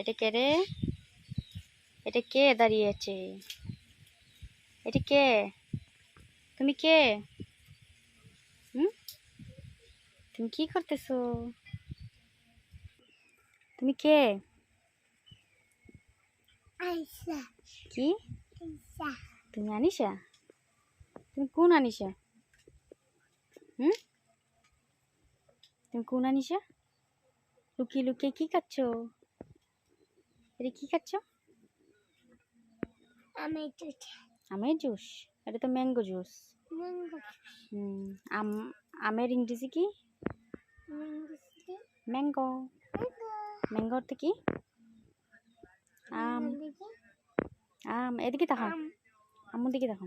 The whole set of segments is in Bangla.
এটা কে রে? এটা কে দাঁড়িয়ে আছে? এটা কে? তুমি কে? হুম? তুমি কি করতেছো? তুমি কে? কি? তুমি আনিশা তুমি কোন আনিশা হুম? তুমি কোন আনিশা লুকিয়ে লুকিয়ে কি খাচ্ছ? এটা কি খাচ্ছ? আমি দুধ আমের জুস? এটা তো ম্যাঙ্গো জুস। আম আমের ইংরেজি কি? Mango mango. অর্থ কি? আম। আম এদিকে তাকাও আম। আম্মুর দিকে দেখো।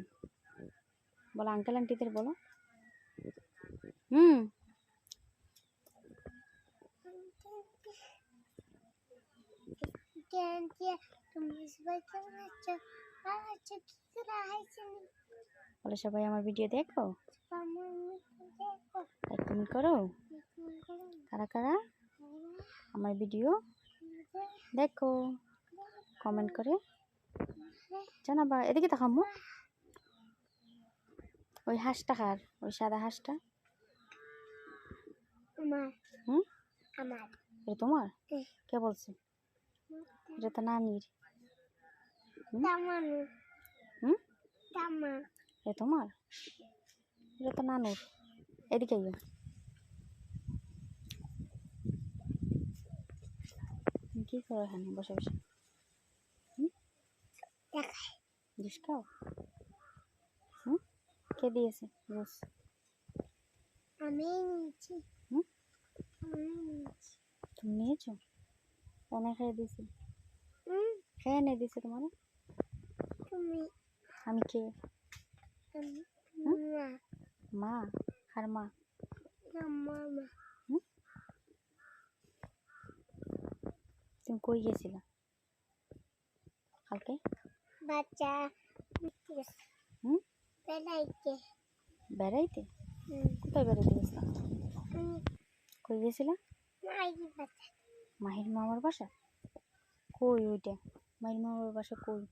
বলো আঙ্কেল আন্টিদের বলো। হুম কেন তুমি সবাই কেমন আছো আর আছো কি করে আইছেন বলো সবাই আমার ভিডিও দেখো? কমেন্ট করো? কারা কারা? আমার ভিডিও দেখো। কমেন্ট করে। জানাবা। এদিকে দেখামো ওই হাঁসটা কার? ওই সাদা হাঁসটা? হুম? তোমার? কে বলছে? এটা তো নানির। হুম? এটা তোমার? এটা তো নানুর। এদিকে কি করো এখানে? বসে বসে। জুস খাও? হুম? কে দিয়েছে? জুস? আমি নিয়েছি। হুম? তুমি নিয়েছো? কেন খেয়ে দিয়েছি। খেয়ে এনে দিয়েছে তোমার? তুমি আমি কে? মা। আর মা? তুমি কই গেছিলা? কালকে? বাচ্চা। হুম? বেলাইতে বেড়াইতে? কোথায় বেড়াইতে গেছিলাম কই গেছিলা? বাচ্চা মাহির মামার বাসা? কই ওইটা? মাহির মামার বাসা কই?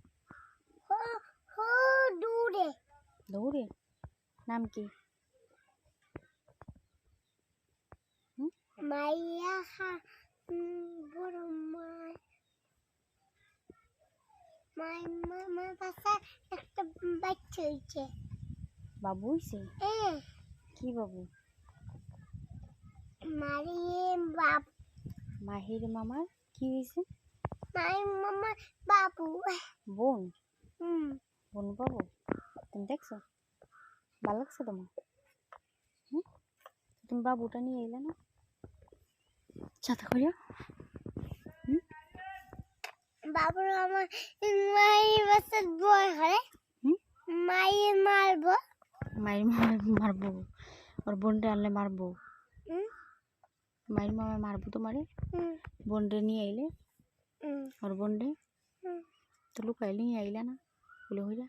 নাম কি? মাইয়া বড় মাই। মাই মামার বাসা একটা বাচ্চা হয়েছে বাবু হইছে? এ। কি বাবু? মারিয়ে বাপ। মাহির মামার কি হয়েছে মাই মামার বাবু। বোন? হুম। বোন বাবু? তুমি দেখছ? ভালো লাগছে তোমার? হুম? তুমি বাবুটা নিয়ে এলে না? করিও। হুম? বাবুর আমার মায়ের বয় হয়। হুম? মায়ের মারবো। মায়ের মারবো। ওর বোনটা আনলে মারবো। মায়ের মামা মারবো তোমারে? বোনরে নিয়ে আইলে ওর বোনরে তো লুকাইলে নিয়ে আইলে না? বলে হইলা।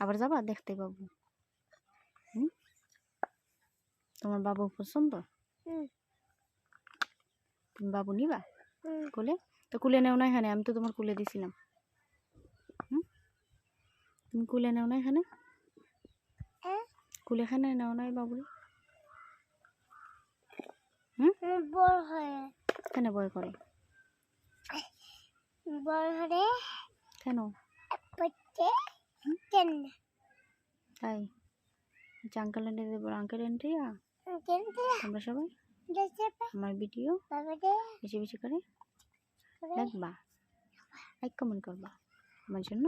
আবার যাবা? দেখতে বাবু হুম? তোমার বাবু পছন্দ? তুমি বাবু নিবা? কোলে? তো কুলে নেও না এখানে আমি তো তোমার কুলে দিছিলাম। হুম? তুমি কুলে নেও না এখানে? এ? কুলে এখানে নেও নাই বাবুরে। হয়। কেন ভয় করে। পড়তে কেন? তাই আচ্ছা আঙ্কেল আন্টি দেবো আঙ্কেল আন্টি কিন্তু তোমরা সবাই? আমার ভিডিও বেশি বেশি করে? দেখবা। লাইক কমেন্ট করবা। আমার জন্য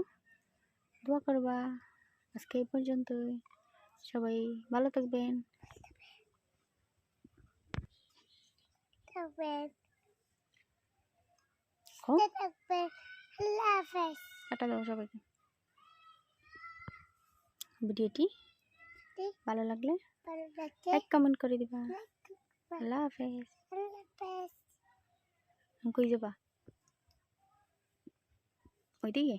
দোয়া করবা। আজকে এই পর্যন্তই। সবাই ভালো থাকবেন। কাটা দাও সবাইকে। ভিডিওটি। ভালো লাগলে লাইক কমেন্ট করে দিবা। আল্লাহ হাফেজ। কই যাবা ওইদিকে